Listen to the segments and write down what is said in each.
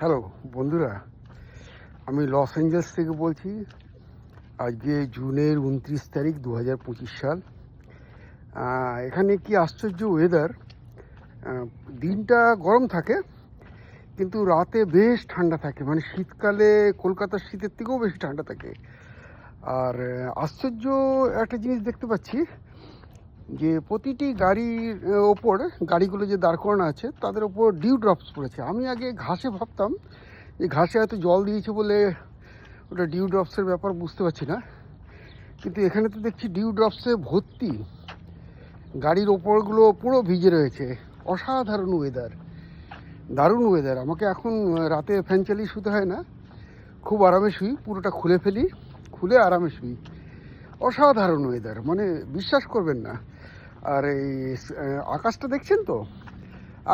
Hello বন্ধুরা, আমি Los Angeles থেকে বলছি। আজকে জুনের উনত্রিশ তারিখ দু হাজার পঁচিশ সাল। এখানে কি আশ্চর্য ওয়েদার দিনটা গরম থাকে, কিন্তু রাতে বেশ ঠান্ডা থাকে। মানে শীতকালে কলকাতার শীতের থেকেও বেশি ঠান্ডা থাকে। আর আশ্চর্য একটা জিনিস দেখতে পাচ্ছি যে প্রতিটি গাড়ির ওপর গাড়িগুলো যে দাঁড় করানো আছে, তাদের ওপর ডিউ ড্রপস পড়েছে। আমি আগে ঘাসে ভাবতাম যে ঘাসে হয়তো জল দিয়েছে বলে ওটা ডিউ ড্রপসের ব্যাপার বুঝতে পারছি না। কিন্তু এখানে তো দেখছি ডিউ ড্রপসে ভর্তি। গাড়ির ওপরগুলো পুরো ভিজে রয়েছে। অসাধারণ ওয়েদার দারুণ ওয়েদার আমাকে এখন রাতে ফ্যান চালিয়ে শুতে হয় না। খুব আরামে শুই, পুরোটা খুলে ফেলি, খুলে আরামে শুই। অসাধারণ ওয়েদার মানে বিশ্বাস করবেন না। আর এই আকাশটা দেখছেন তো?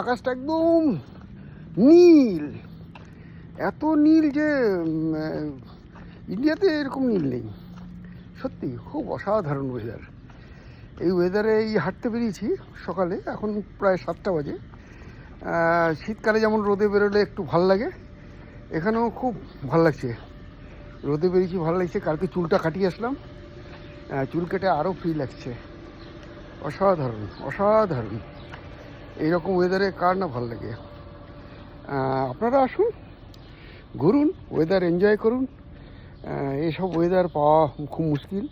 আকাশটা একদম নীল। এত নীল যে ইন্ডিয়াতে এরকম নীল নেই। সত্যি, খুব অসাধারণ ওয়েদার এই ওয়েদারে এই হাঁটতে বেরিয়েছি সকালে, এখন প্রায় সাতটা বাজে। শীতকালে যেমন রোদে বেরোলে একটু ভালো লাগে, এখানেও খুব ভালো লাগছে। রোদে বেরিয়েছি, ভালো লাগছে। কালকে চুলটা কাটিয়ে আসলাম। চুল কেটে আরও ফ্রি লাগছে। অসাধারণ অসাধারণ। এইরকম ওয়েদারে কার না ভালো লাগে? আপনারা আসুন ঘুরুন ওয়েদার এনজয় করুন। আহ, এইসব ওয়েদার পাওয়া খুব মুশকিল।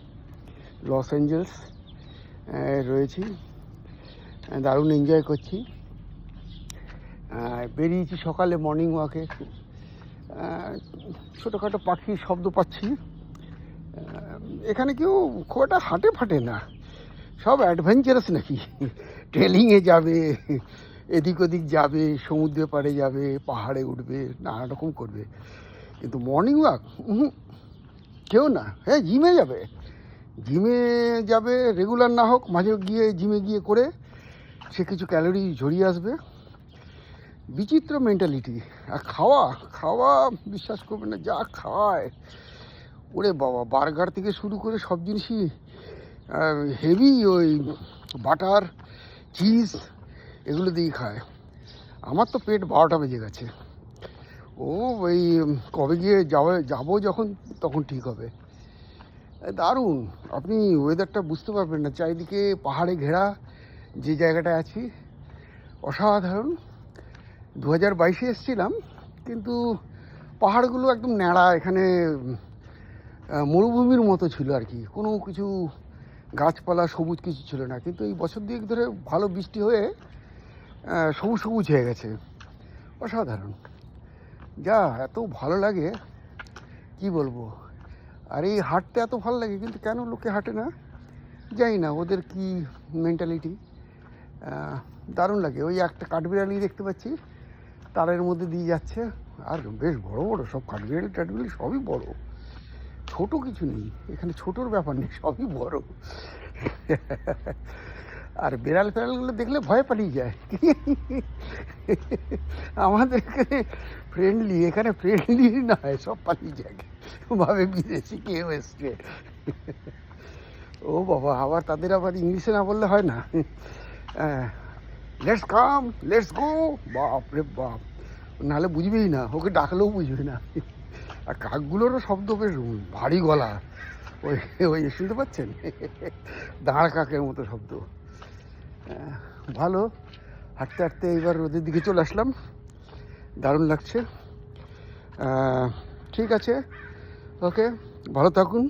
লস অ্যাঞ্জেলস রয়েছি। দারুণ এনজয় করছি। বেরিয়েছি সকালে মর্নিং ওয়াকে ছোটোখাটো পাখির শব্দ পাচ্ছি। এখানে কেউ খুব একটা হাঁটে ফাটে না। সব অ্যাডভেঞ্চারাস নাকি? ট্রেলিংয়ে যাবে, এদিক ওদিক যাবে, সমুদ্রে পাড়ে যাবে, পাহাড়ে উঠবে, নানা রকম করবে। কিন্তু মর্নিং ওয়াক কেউ না। হ্যাঁ জিমে যাবে। জিমে যাবে রেগুলার না হোক, মাঝে গিয়ে জিমে গিয়ে করে সে কিছু ক্যালোরি ঝরিয়ে আসবে। বিচিত্র মেন্টালিটি আর খাওয়া খাওয়া বিশ্বাস করবে না, যা খাওয়ায় ওরে বাবা বার্গার থেকে শুরু করে সব জিনিসই হেভি ওই বাটার, চিজ এগুলো দিয়েই খায়। আমার তো পেট বারোটা বেজে গেছে। ও ওই কবে গিয়ে যাবে, যাব যখন, তখন ঠিক হবে। দারুণ। আপনি ওয়েদারটা বুঝতে পারবেন না। চারিদিকে পাহাড়ে ঘেরা যে জায়গাটায় আছি, অসাধারণ। দু হাজার বাইশে এসেছিলাম, কিন্তু পাহাড়গুলো একদম ন্যাড়া, এখানে মরুভূমির মতো ছিল আর কি। কোনো কিছু গাছপালা সবুজ কিছু ছিল না, কিন্তু এই বছর দিক ধরে ভালো বৃষ্টি হয়ে সবুজ সবুজ হয়ে গেছে। অসাধারণ। যা, এত ভালো লাগে, কি বলব? আর এই হাঁটতে এত ভালো লাগে, কিন্তু কেন লোকে হাঁটে না? জানি না, ওদের কি মেন্টালিটি দারুণ লাগে। ওই একটা কাঠবিড়ালি দেখতে পাচ্ছি, তারের মধ্যে দিয়ে যাচ্ছে। আর বেশ বড় বড় সব কাঠবিড়ালি টাঠবিড়ালি সবই বড়। ছোট কিছু নেই, এখানে ছোটোর ব্যাপার নেই, সবই বড়। আর বিড়াল ফেড়ালগুলো দেখলে ভয় পালিয়ে যায়। আমাদের এখানে ফ্রেন্ডলি এখানে ফ্রেন্ডলি নয়, সব পালিয়ে যায়। ভাবে বিদেশি কেউ এসছে। ও বাবা, আবার তাদের আবার ইংলিশে না বললে হয় না। লেটস কাম লেটস গো বাপ রে বাপ, নাহলে বুঝবেই না, ওকে ডাকলেও বুঝবে না। আর কাকগুলোরও শব্দ বেশ ভারী গলা। ওই ওই শুনতে পাচ্ছেন? দাঁড় কাকের মতো শব্দ। ভালো। হাঁটতে হাঁটতে এইবার রোদের দিকে চলে আসলাম। দারুণ লাগছে। ঠিক আছে। ওকে, ভালো থাকুন।